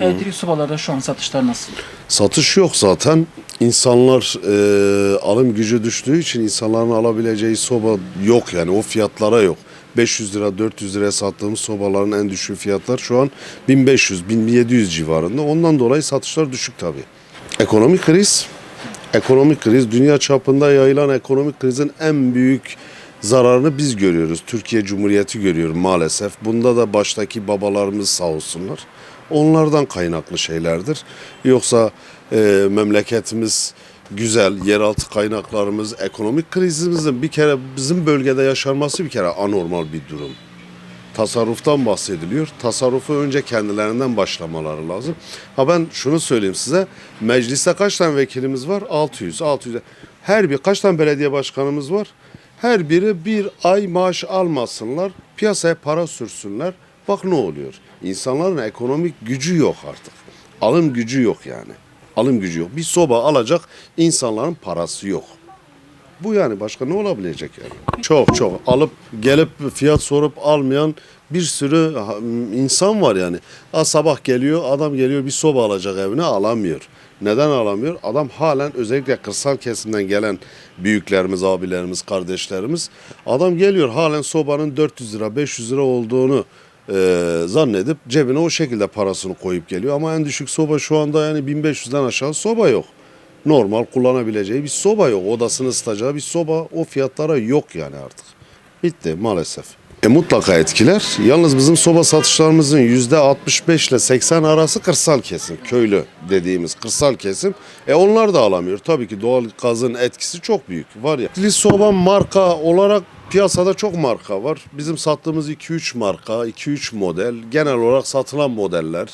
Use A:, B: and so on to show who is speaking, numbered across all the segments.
A: Elektrikli sobalarda şu an satışlar nasıl?
B: Satış yok zaten. İnsanlar e, alım gücü düştüğü için insanların alabileceği soba yok yani o fiyatlara yok. 500 lira 400 liraya sattığımız sobaların en düşük fiyatlar şu an 1500-1700 civarında. Ondan dolayı satışlar düşük tabii. Ekonomik kriz, ekonomik kriz dünya çapında yayılan ekonomik krizin en büyük zararını biz görüyoruz. Türkiye Cumhuriyeti görüyor maalesef. Bunda da baştaki babalarımız sağ olsunlar. Onlardan kaynaklı şeylerdir. Yoksa e, memleketimiz güzel, yeraltı kaynaklarımız, ekonomik krizimizin bir kere bizim bölgede yaşanması bir kere anormal bir durum tasarruftan bahsediliyor. Tasarrufu önce kendilerinden başlamaları lazım. Ha ben şunu söyleyeyim size. Mecliste kaç tane vekilimiz var? 600. 600. Her bir kaç tane belediye başkanımız var? Her biri bir ay maaş almasınlar. Piyasaya para sürsünler. Bak ne oluyor? İnsanların ekonomik gücü yok artık. Alım gücü yok yani. Alım gücü yok. Bir soba alacak insanların parası yok. Bu yani başka ne olabilecek yani? Çok çok alıp gelip fiyat sorup almayan bir sürü insan var yani. Ha, sabah geliyor adam geliyor bir soba alacak evine alamıyor. Neden alamıyor? Adam halen özellikle kırsal kesimden gelen büyüklerimiz, abilerimiz, kardeşlerimiz adam geliyor halen sobanın 400 lira 500 lira olduğunu e, zannedip cebine o şekilde parasını koyup geliyor. Ama en düşük soba şu anda yani 1500'den aşağı soba yok normal kullanabileceği bir soba yok. Odasını ısıtacağı bir soba o fiyatlara yok yani artık. Bitti maalesef. E mutlaka etkiler. Yalnız bizim soba satışlarımızın yüzde 65 ile 80 arası kırsal kesim. Köylü dediğimiz kırsal kesim. E onlar da alamıyor. Tabii ki doğal gazın etkisi çok büyük. Var ya. Li soba marka olarak piyasada çok marka var. Bizim sattığımız 2-3 marka, 2-3 model. Genel olarak satılan modeller.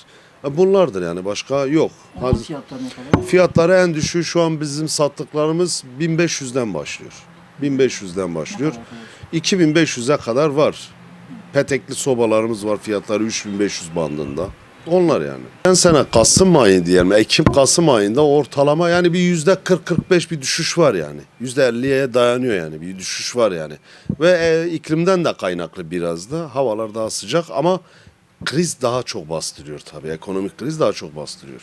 B: E Bunlardır yani başka yok.
A: Fiyatları ne kadar?
B: Fiyatları en düşüğü şu an bizim sattıklarımız 1500'den başlıyor. 1500'den başlıyor. 2500'e kadar var. Petekli sobalarımız var fiyatları 3500 bandında. Onlar yani. Ben sene Kasım ayı diyelim. Ekim Kasım ayında ortalama yani bir yüzde 40-45 bir düşüş var yani. Yüzde 50'ye dayanıyor yani bir düşüş var yani. Ve e, iklimden de kaynaklı biraz da. Havalar daha sıcak ama kriz daha çok bastırıyor tabii. Ekonomik kriz daha çok bastırıyor.